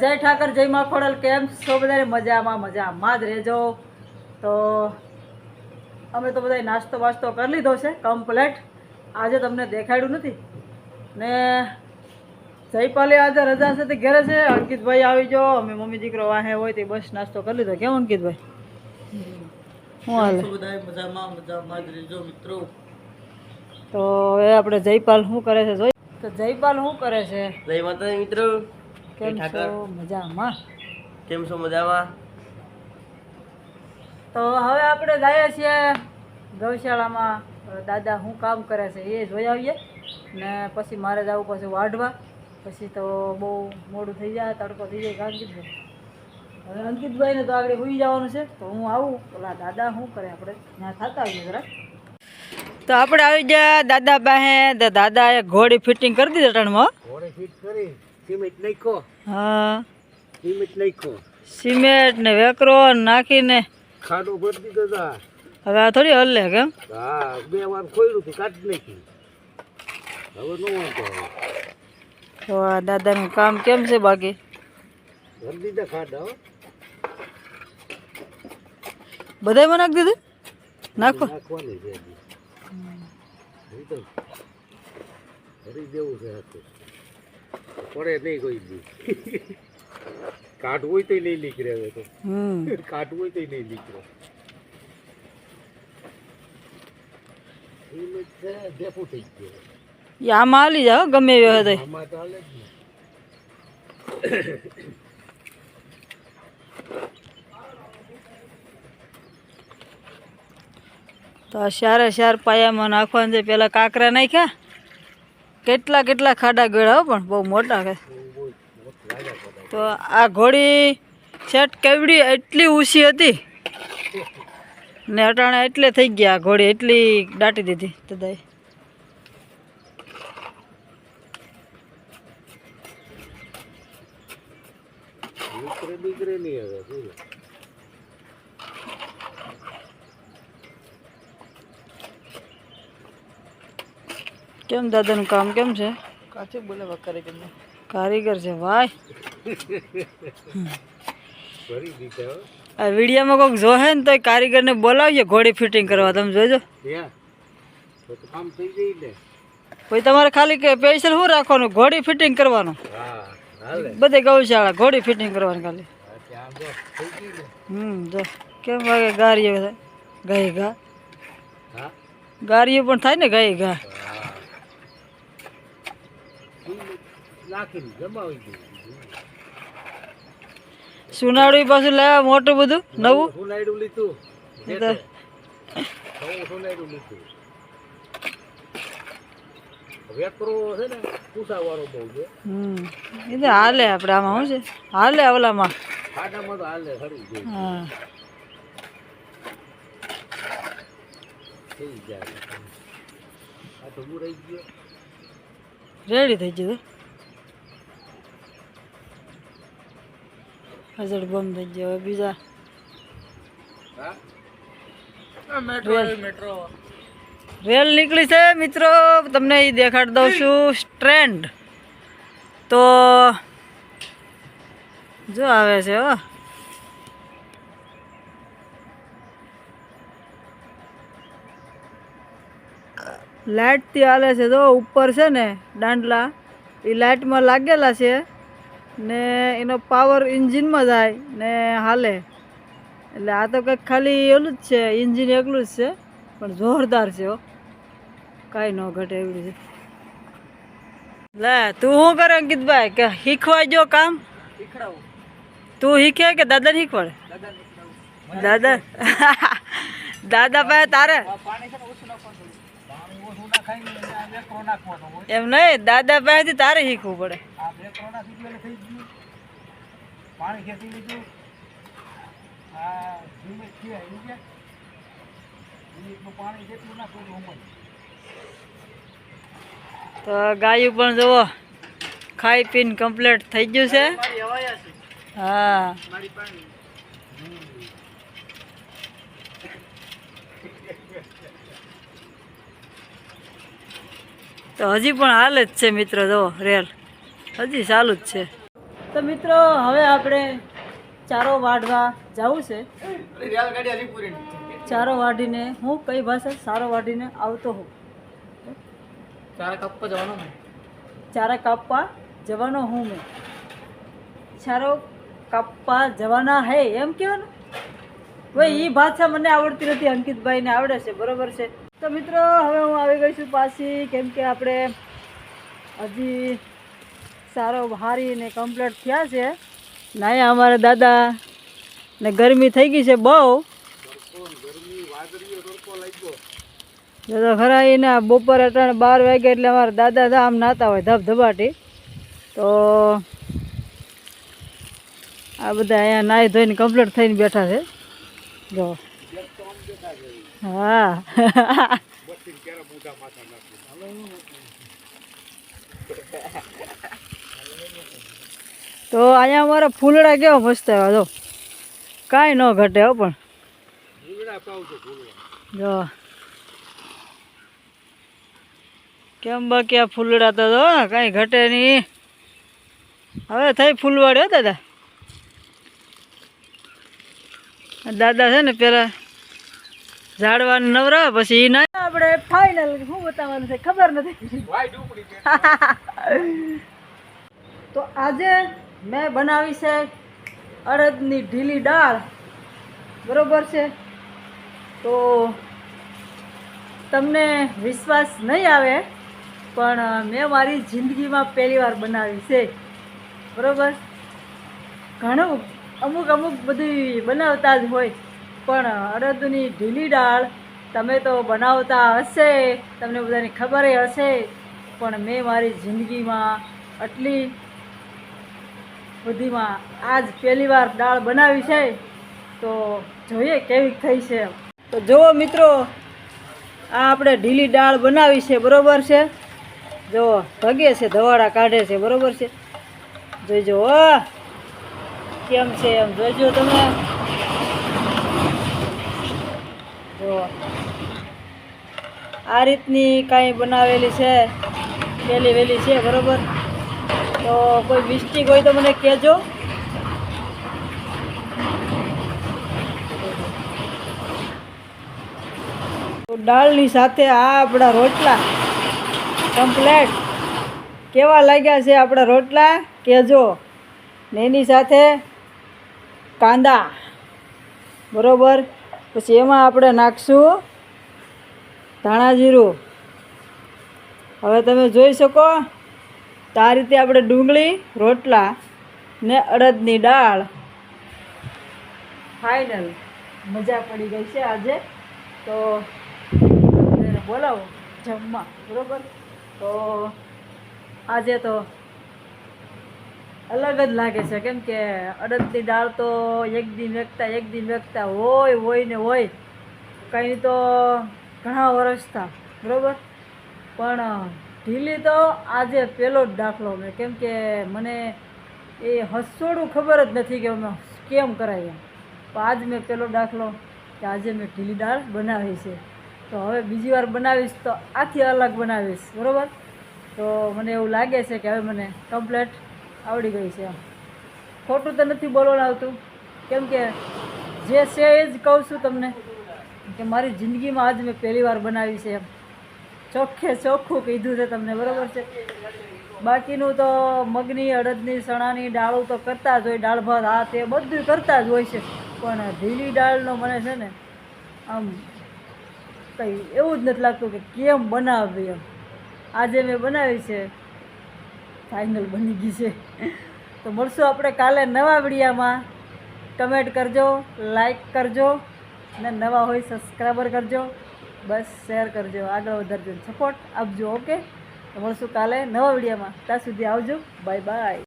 જય ઠાકર જય માં ખોડલ. કેમ છો બધાને? મજામાં મજામાં જ રહેજો. તો અમે તો બધા નાસ્તો વાસ્તો કરી લીધો છે કમ્પ્લેટ આજે તમને દેખાડ્યું નથી. ને જયપાલે આજે રજા છે તે ઘેરે છે. અંકિતભાઈ આવી જો અમે મમ્મી દીકરો વાહે હોય તે બસ નાસ્તો કરી લીધો. કેમ અંકિતભાઈ? શું હાલે? મજામાં મજામાં જ રહેજો મિત્રો. તો હવે આપણે જયપાલ શું કરે છે? જોઈ. તો જયપાલ શું કરે છે? જય માતા મિત્રો. કેમ છો? મજામાં? કેમ છો? મજામાં? તો હવે આપણે જઈએ છીએ ગૌશાળામાં. દાદા શું કામ કરે છે એ જોઈ આવીએ. ને પછી મારે જવું પછી વાઢવા. પછી તો બહુ મોડું થઈ જાય તડકો થઈ જાય અંકિતભાઈ હવે અંકિતભાઈને તો આગળ સુઈ જવાનું છે તો હું આવું. ઓલા દાદા શું કરે આપણે? ત્યાં થતા આવીએ જરા તો આપણે આવી ગયા દાદા પાસે. દાદાએ દાદા એ ઘોડી ફિટિંગ કરી દીધી ટણમાં ઘોડી ફિટ કરી. સિમેન્ટ નાખો હા. સિમેન્ટ નાખો સિમેન્ટ ને વેકરો નાખીને ખાડો ભરી દીધો તા. હવે આ થોડી હલ્લે કેમ હા બે વાર ખોયલું હતું કાઢી નાખ્યું હવે નો વાંધો તો આ દાદાનું કામ કેમ છે બાકી? ભરી દીધા ખાડા હો. બધાયમાં નાખી દીધું? નાખો. નાખવાની છે હજી. દેવું છે હાથે. પડે નહીં કોઈ બી. કાઢવું હોય તો નહીં નીકળે હવે તો. કાઢવું હોય તો નહીં નીકળે ભેગું થઈ ગયું આમાં હાલી જાઓ ગમે એવી હોય તોય. આમાં તો હાલે જ ને. તો શારે શાર પાયામાં નાખવાનું છે પેલા કાંકરા નાખ્યા. કેટલા કેટલા ખાડા ગળ્યા પણ બહુ મોટા છે. તો આ ઘોડી સેટ કેવડી એટલી ઊંચી હતી? ને અટાણે એટલે થઈ ગયા ઘોડી, એટલી દાટી દીધી દાદાએ નીકળે નીકળે નહીં હવે કેમ દાદાનું કામ કેમ છે? કાચે બોલે વકારે કે કારીગર છે ભાઈ ભરી દીધા હો. આ વિડીયોમાં કોઈક જોહે ને તો કારીગરને બોલાવીએ ઘોડી ફિટિંગ કરવા તમે જોજો. પછી તમારે ખાલી કે પૈસા શું રાખવાનું? ઘોડી ફિટિંગ કરવાનું? હા બધે ગૌશાળા ઘોડી ફિટિંગ કરવાની ખાલી. ગઈ હમ જો. કેમ વાગે ગારીઓ ગઈ ગાય ઘા? ગારીઓ પણ થાય ને ગાય ઘા હા સિમેન્ટ નાખીને જમાવી દીધું સુનાળું પાછું લેવા મોટું બધું નવું? સુનાયડું લીધું. સુનાયડું લીધું. વેકરો છે ને પૂસાવાળો બહુ છે. હમ એ તો હાલે આપણે આમાં શું છે? હાલે ઓલામાં તો હાલે ખરું હા. થઈ જાય. આ તો બુરાઈ ગયો. રેડી થઈ ગયું? હજડ બંધ થઈ ગયો બીજા મેટ્રો રેલ. મેટ્રો રેલ નીકળી છે મિત્રો. તમને એ દેખાડી દઉં છું. સ્ટ્રેન્ડ તો જો આવે છે હો. લાઇટથી હાલે છે જો ઉપર છે ને દાંડલા. એ લાઇટમાં લાગેલા છે. ને એનો પાવર ઇન્જિનમાં જાય ને હાલે. એટલે આ તો કંઈક ખાલી ઓલું જ છે ઇન્જિન એકલું જ છે પણ જોરદાર છે હો. કાંઈ ન ઘટે એવડું છે લે તું શું કરે અંકિતભાઈ? કે શીખવાય જો કામ? તું શીખે કે દાદાને શીખવાડે? દાદા દાદા પાસે તારે? એમ નહીં દાદા પાસેથી તારે શીખવું પડે આ વેકરો નાખી દીધું એટલે થઈ ગયું પાણી ખેંચી લીધું. આ ધીમે છીએ આવી ગયા મિનિટનું પાણી જેટલું એટલું તો ગાયું પણ જુઓ ખાઈ પીને કમ્પ્લીટ થઈ ગયું છે. મારી હવાયા છે. હા. તો હજી પણ હાલ જ છે મિત્રો જુઓ રેલ. હજી ચાલુ જ છે. તો મિત્રો હવે આપણે ચારો વાઢવા જવું છે. ચારો વાઢીને હું કઈ ભાષા સારો વાઢીને આવતો હું ચારા કપ જવાનો ચારા કાપવા જવાનો હું મેં. ચારો કાપવા જવાના હે એમ કહેવાનું? ભાઈ એ ભાષા મને આવડતી નથી અંકિતભાઈને આવડે છે બરોબર છે. તો મિત્રો હવે હું આવી ગઈ છું પાછી કેમ કે આપણે હજી સારો હારીને કમ્પ્લીટ થયા છે. ને અહીંયા અમારા દાદા ને ગરમી થઈ ગઈ છે બહુ. તો ખરા એના બપોરે ત્રણ બાર વાગે એટલે અમારા દાદા તો આમ નાતા હોય ધબધબાટી. તો આ બધા અહીંયા નાહી ધોઈને કમ્પ્લીટ થઈને બેઠા છે. જો. હા. તો અહીંયા અમારા ફૂલડા કેવા મસ્ત આવ્યા જો. કાંઈ ન ઘટે હો પણ. જો. કેમ બાકી આ ફૂલડા તો જો કાંઈ ઘટે નહીં. હવે થઈ ફૂલવાડી હો દાદા. દાદા છે ને પેલા ઝાડવાનું નવરા પછી એ ના આપણે ફાઇનલ શું બતાવવાનું છે ખબર નથી. તો આજે મેં બનાવી છે અડદની ઢીલી દાળ. બરોબર છે? તો તમને વિશ્વાસ નહીં આવે, પણ મેં મારી જિંદગીમાં પહેલી વાર બનાવી છે. બરોબર? ઘણું, અમુક અમુક બધી બનાવતા જ હોય, પણ અડદની ઢીલી દાળ તમે તો બનાવતા હશે, તમને બધાની ખબર હશે, પણ મેં મારી જિંદગીમાં આટલી બધીમાં આજ પહેલી વાર દાળ બનાવી છે, તો જોઈએ કેવી થઈ છે. તો જુઓ મિત્રો, આ આપણે ઢીલી દાળ બનાવી છે, બરાબર છે? જો ભગે છે, ધવાડા કાઢે છે, બરાબર છે? જોઈજો કેમ છે એમ જોઈજો તમે. જો. આ રીતની કાંઈ બનાવેલી છે પહેલી વહેલી છે, બરોબર? તો કોઈ મિસ્ટેક હોય તો મને કહેજો. દાળની સાથે આ આપણા રોટલા કમ્પ્લેટ કેવા લાગ્યા છે આપણા રોટલા? કહેજો. ને એની સાથે કાંદા. બરોબર? પછી એમાં આપણે નાખશું ધાણા જીરું. હવે તમે જોઈ શકો તો આ રીતે આપણે ડુંગળી, રોટલા ને અડદની દાળ. ફાઇનલ મજા પડી ગઈ છે આજે. તો બોલાવો જમવા, બરોબર? તો આજે તો અલગ જ લાગે છે. કેમ કે અડદની દાળ તો એક દિન વેકતા એક દિન વેકતા હોય હોય ને હોય. કંઈ તો ઘણા વર્ષ થા બરોબર? પણ ઢીલી તો આજે પહેલો જ દાખલો મેં. કેમ કે મને એ હસોડું ખબર જ નથી કે અમે કેમ કરાય એમ. તો આજ મેં પહેલો દાખલો કે આજે મેં ઢીલી દાળ બનાવી છે. તો હવે બીજી વાર બનાવીશ તો આથી અલગ બનાવીશ. બરાબર? તો મને એવું લાગે છે કે હવે મને કમ્પ્લેટ આવડી ગઈ છે એમ. ખોટું તો નથી બોલવાનું આવતું. કેમ કે જે છે એ જ કહું છું તમને કે મારી જિંદગીમાં આજ મેં પહેલી વાર બનાવી છે એમ. ચોખ્ખે ચોખ્ખું કીધું છે તમને, બરાબર છે? બાકીનું તો મગની, અડદની, ચણાની દાળું તો કરતા જ હોય, દાળ, ભાત, આ તે બધું કરતા જ હોય છે. પણ ઢીલી દાળનો મને છે ને, આમ કંઈ એવું જ નથી લાગતું કે કેમ બનાવવી એમ. આજે મેં બનાવી છે, ફાઇનલ બની ગઈ છે. તો મળશું આપણે કાલે નવા વિડીયામાં. કમેન્ટ કરજો, લાઈક કરજો અને નવા હોય સબસ્ક્રાઈબર કરજો. બસ શેર કરજો, આગળ વધારજો સપોર્ટ આપજો ઓકે મળશું કાલે નવા વિડીયોમાં. ત્યાં સુધી આવજો. Bye bye